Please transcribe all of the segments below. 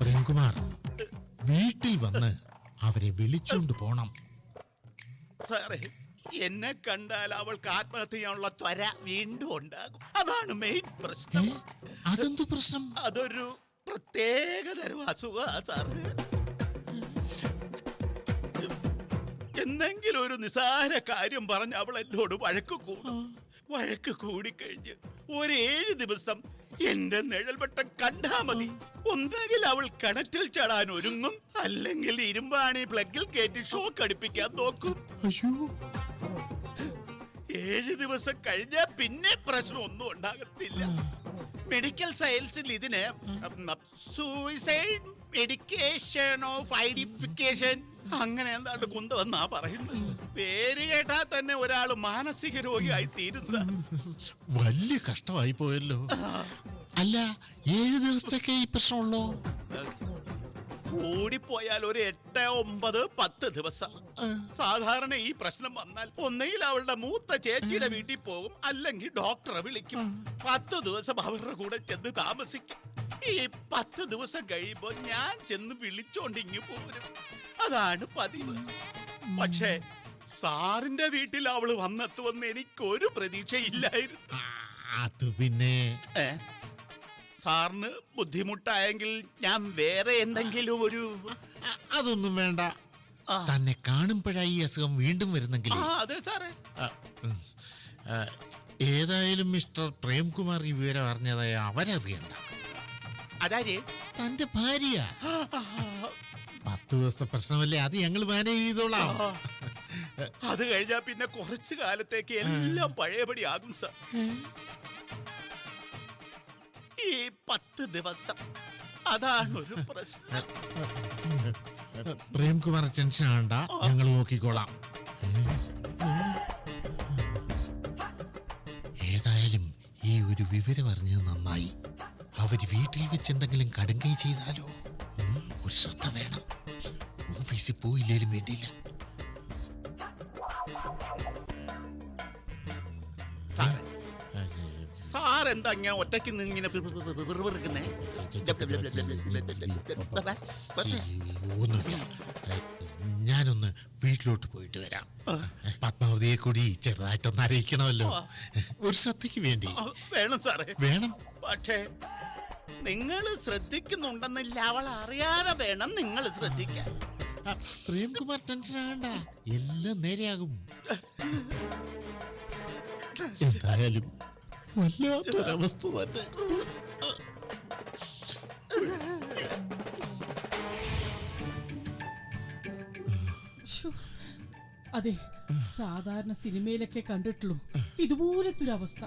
പ്രേംകുമാർ വീട്ടിൽ വന്ന് അവരെ വിളിച്ചുകൊണ്ട് പോണം. സാറേ എന്നെ കണ്ടാൽ അവൾക്ക് ആത്മഹത്യ ചെയ്യാനുള്ള ത്വര വീണ്ടും ഉണ്ടാകും. അതാണ് മെയിൻ പ്രശ്നം. അതെന്തു പ്രശ്നം? അതൊരു പ്രത്യേക തരം അസുഖ സാറ്. എന്തെങ്കിലും ഒരു നിസാര കാര്യം പറഞ്ഞ് അവൾ എന്നോട് വഴക്ക് കൂടും. വഴക്ക് കൂടിക്കഴിഞ്ഞ് ഒരേഴ് ദിവസം എന്റെ നിഴൽവട്ടം കണ്ടാ മതി. ഒന്നെങ്കിൽ അവൾ കിണറ്റിൽ ചാടാൻ ഒരുങ്ങും. അല്ലെങ്കിൽ ഇരുമ്പാണി പ്ലഗിൽ കയറ്റി ഷോക്ക് അടിപ്പിക്കാൻ നോക്കും. അയ്യോ. ഏഴ് ദിവസം കഴിഞ്ഞാൽ പിന്നെ പ്രശ്നം ഒന്നും ഉണ്ടാകത്തില്ല മെഡിക്കൽ സയൻസിൽ ഇതിന് സൂയിസൈഡ് മെഡിക്കേഷൻ ഓഫ് ഐഡന്റിഫിക്കേഷൻ അങ്ങനെ എന്താണ്ട് കുന്തമെന്നാ പറയുന്നത്. പേര് കേട്ടാ തന്നെ ഒരാൾ മാനസിക രോഗിയായി തീരും സാർ വലിയ കഷ്ടമായി പോയല്ലോ. അല്ല ഏഴ് ദിവസത്തേക്ക് ഈ പ്രശ്നമുള്ളോ? കൂടിപ്പോയാൽ ഒരു എട്ട് ഒമ്പത് പത്ത് ദിവസം. സാധാരണ ഈ പ്രശ്നം വന്നാൽ ഒന്നുകിൽ അവളുടെ മൂത്ത ചേച്ചിയുടെ വീട്ടിൽ പോകും അല്ലെങ്കിൽ ഡോക്ടറെ വിളിക്കും. പത്ത് ദിവസം അവരുടെ കൂടെ ചെന്ന് താമസിക്കും. ഈ പത്ത് ദിവസം കഴിയുമ്പോ ഞാൻ ചെന്ന് വിളിച്ചോണ്ടിങ്ങി പോരും. അതാണ് പതിവ്. പക്ഷേ സാറിന്റെ വീട്ടിൽ അവൾ വന്നെത്തുമെന്ന് എനിക്കൊരു പ്രതീക്ഷയില്ലായിരുന്നു. അത് പിന്നെ? സാറിന് ബുദ്ധിമുട്ടായെങ്കിൽ ഞാൻ വേറെ എന്തെങ്കിലും ഒരു അതൊന്നും വേണ്ട. തന്നെ കാണുമ്പോഴായി അസുഖം വീണ്ടും വരുന്നെങ്കിൽ അതെ സാറേ. ഏതായാലും മിസ്റ്റർ പ്രേംകുമാർ ഈ വിവരം അറിഞ്ഞതായി അവരറിയണ്ട. അതാര്? തന്റെ ഭാര്യ. പത്ത് ദിവസത്തെ പ്രശ്നമല്ലേ? അത് ഞങ്ങൾ മാനേജ് ചെയ്തോളാം. അത് കഴിഞ്ഞാ പിന്നെ കുറച്ചു കാലത്തേക്ക് എല്ലാം പഴയപടി ആകും സാർ. ഈ പത്ത് ദിവസം അതാണ് ഒരു പ്രശ്നം. പ്രേംകുമാർ ടെൻഷൻ ആണ്ട ഞങ്ങൾ നോക്കിക്കോളാം. ഏതായാലും ഈ ഒരു വിവരം അറിഞ്ഞത് നന്നായി. അവർ വീട്ടിൽ വെച്ച് എന്തെങ്കിലും കടുങ്കൈ ചെയ്താലോ? ഒരു ശ്രദ്ധ വേണം. ഓഫീസിൽ പോയില്ലേലും വേണ്ടിയില്ല. എന്താ ഇങ്ങനെ ഒറ്റയ്ക്ക് ഇങ്ങനെ വിറുവിറുക്കുന്നേ ഞാനൊന്ന് വീട്ടിലോട്ട് പോയിട്ട് വരാം. പത്മാവതിയെ കൂടി ചെറുതായിട്ടൊന്ന് അറിയിക്കണമല്ലോ. ഒരു ശ്രദ്ധയ്ക്ക് വേണ്ടി. വേണം സാറേ. വേണം? പക്ഷേ നിങ്ങൾ ശ്രദ്ധിക്കുന്നുണ്ടെന്നില്ല അവൾ അറിയാതെ വേണം നിങ്ങൾ ശ്രദ്ധിക്കാൻ. പ്രേംകുമാർ ടെൻഷൻ ആകണ്ട എല്ലാം നേരെയാകും. എന്തായാലും വല്ലാത്തൊരവസ്ഥ തന്നെ. അതെ സാധാരണ സിനിമയിലൊക്കെ കണ്ടിട്ടുള്ളൂ. ഇതുപോലത്തെ ഒരു അവസ്ഥ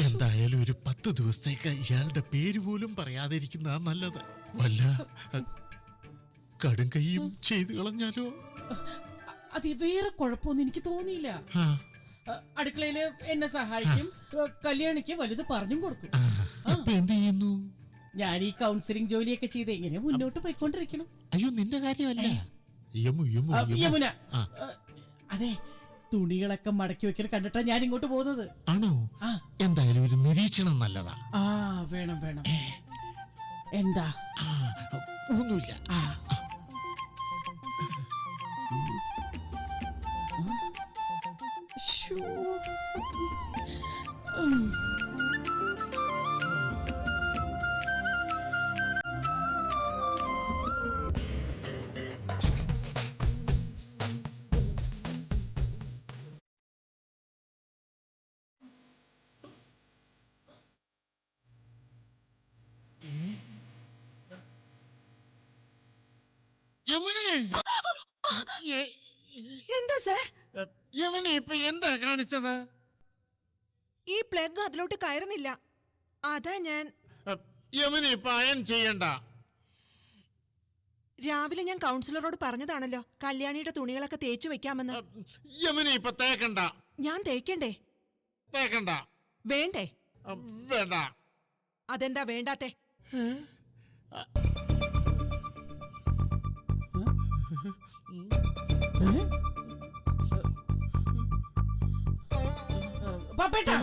എന്തായാലും ഒരു പത്ത് ദിവസത്തേക്ക് ഇയാളുടെ പേര് പോലും പറയാതിരിക്കുന്ന നല്ലത്. വല്ല കടും കൈയും ചെയ്തു കളഞ്ഞാലോ? അതെ വേറെ കുഴപ്പമൊന്നും എനിക്ക് തോന്നിയില്ല. അടുക്കളയിൽ എന്നെ സഹായിക്കും. കല്യാണിക്ക് വലുത് പറഞ്ഞും കൊടുക്കും. എന്ത് ചെയ്യുന്നു? ഞാൻ ഈ കൗൺസിലിംഗ് ജോലിയൊക്കെ ചെയ്ത് എങ്ങനെ മുന്നോട്ട് പോയിക്കൊണ്ടിരിക്കണം. അയ്യോ നിന്റെ കാര്യമല്ല. യമുന അതെ തുണികളൊക്കെ മടക്കി വെക്കൽ കണ്ടിട്ടാ ഞാൻ ഇങ്ങോട്ട് പോകുന്നത്. ആണോ? എന്തായാലും ഒരു നിരീക്ഷണം നല്ലതാ. ആ വേണം വേണം. എന്താ? ഒന്നുമില്ല. ആ. எந்த சார்? സാർ ഇപ്പൊ എന്താ കാണിച്ചത്? ഈ പ്ലഗ് അതിലോട്ട് കയറുന്നില്ല. അതാ ഞാൻ യമുനെ ഇപ്പൊ അയൺ ചെയ്യണ്ട. രാവിലെ ഞാൻ കൗൺസിലറോട് പറഞ്ഞതാണല്ലോ കല്യാണിയുടെ തുണികളൊക്കെ തേച്ചു വെക്കാമെന്ന്. യമുനെ ഇപ്പൊ തേക്കണ്ട. ഞാൻ തേക്കണ്ടേ? തേക്കണ്ട. വേണ്ടേ? വേണ്ട. അതെന്താ വേണ്ടാത്തെ? പാപ്പേട്ടാ.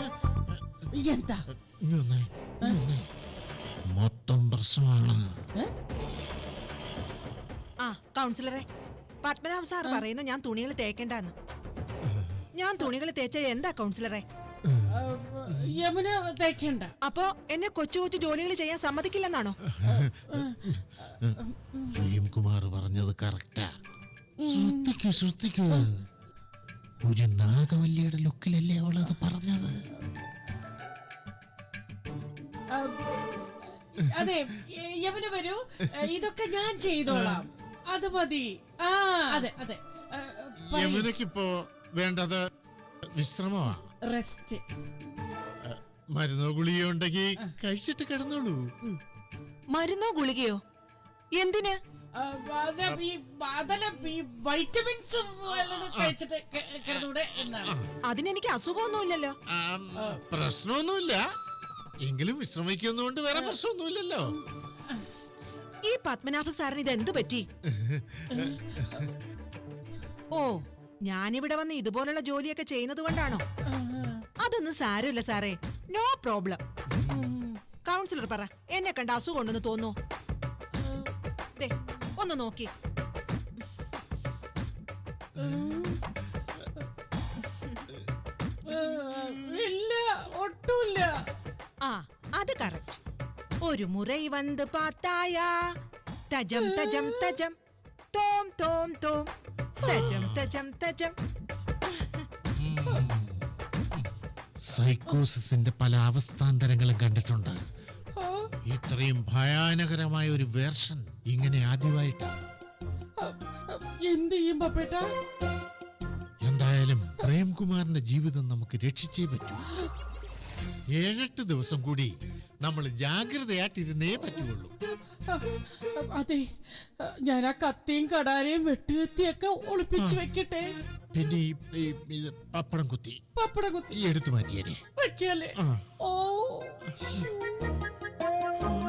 എന്താ. മൊത്തം പ്രശ്നമാണ്. ആ കൗൺസിലറെ പത്മനാഭ സാർ പറയുന്നു ഞാൻ തുണികൾ തേക്കണ്ടെന്ന്. ഞാൻ തുണികൾ തേച്ച എന്താ കൗൺസിലറെ? യമുന തേക്കണ്ട. അപ്പോ എന്നെ കൊച്ചു കൊച്ചു ജോലികൾ ചെയ്യാൻ സമ്മതിക്കില്ലെന്നാണോ? പ്രേംകുമാർ പറഞ്ഞത് കറക്റ്റാ. ശ്രദ്ധിക്കൂ ശ്രദ്ധിക്കൂ. ഒരു നാഗവല്ലിയുടെ ലുക്കിലല്ലേ അവളത് പറഞ്ഞത്? അതെ യ- വരൂ. ഇതൊക്കെ ഞാൻ ചെയ്തോളാം. അത് മതി. ആ അതെ അതെ. യമുനക്കിപ്പോ വേണ്ടത് വിശ്രമമാണ്. റെസ്റ്റ്. മരുന്നോ ഗുളികയോ ഉണ്ടെങ്കിൽ കഴിച്ചിട്ട് കിടന്നോളൂ. മരുന്നോ ഗുളികയോ? എന്തിന്? വൈറ്റമിൻസ് കഴിച്ചിട്ട് കിടന്നൂടെ എന്നാണ്. അതിനെനിക്ക് അസുഖമൊന്നുമില്ലല്ലോ. പ്രശ്നമൊന്നുമില്ല. എങ്കിലും വിശ്രമിക്കുന്നതുകൊണ്ട് വേറെ പ്രശ്നമൊന്നുമില്ലല്ലോ. ഈ പത്മനാഭ സാറിന് ഇത് എന്തു പറ്റി? ഓ ഞാനിവിടെ വന്ന് ഇതുപോലുള്ള ജോലിയൊക്കെ ചെയ്യുന്നത് കൊണ്ടാണോ? അതൊന്നും സാരമില്ല സാറേ. No problem. കൗൺസിലർ പറ എന്നെ കണ്ട അസുഖം ഉണ്ടെന്ന് തോന്നുന്നു ദേ, ഒന്ന് നോക്കി ഇല്ല ഒട്ടുമില്ല ആ അത് കറക്റ്റ് ഒരു മുറൈ വന്ന് പാത്തായാ തജം തജം തജം തോം തോം തോം തജം തജം തജം സൈക്കോസിന്റെ പല അവസ്ഥാന്തരങ്ങളും കണ്ടിട്ടുണ്ട് ഇത്രയും ഭയാനകരമായ ഒരു വേർഷൻ ഇങ്ങനെ ആദ്യമായിട്ടാണ്. എന്ത് ചെയ്യും പപ്പേട്ട എന്തായാലും പ്രേംകുമാറിന്റെ ജീവിതം നമുക്ക് രക്ഷിച്ചേ പറ്റൂ. ഏഴെട്ട് ദിവസം കൂടി നമ്മൾ ജാഗ്രതയായിട്ടിരുന്നേ പറ്റുള്ളൂ. അതെ ഞാൻ ആ കത്തിയും കടാരയും വെട്ടുകത്തിയൊക്കെ ഒളിപ്പിച്ചു വെക്കട്ടെ? പിന്നെ ഈ പപ്പടം കുത്തി. പപ്പടം കുത്തി. എടുത്തു മാറ്റിയേനെ വെക്കാലേ ഓ. Thank you.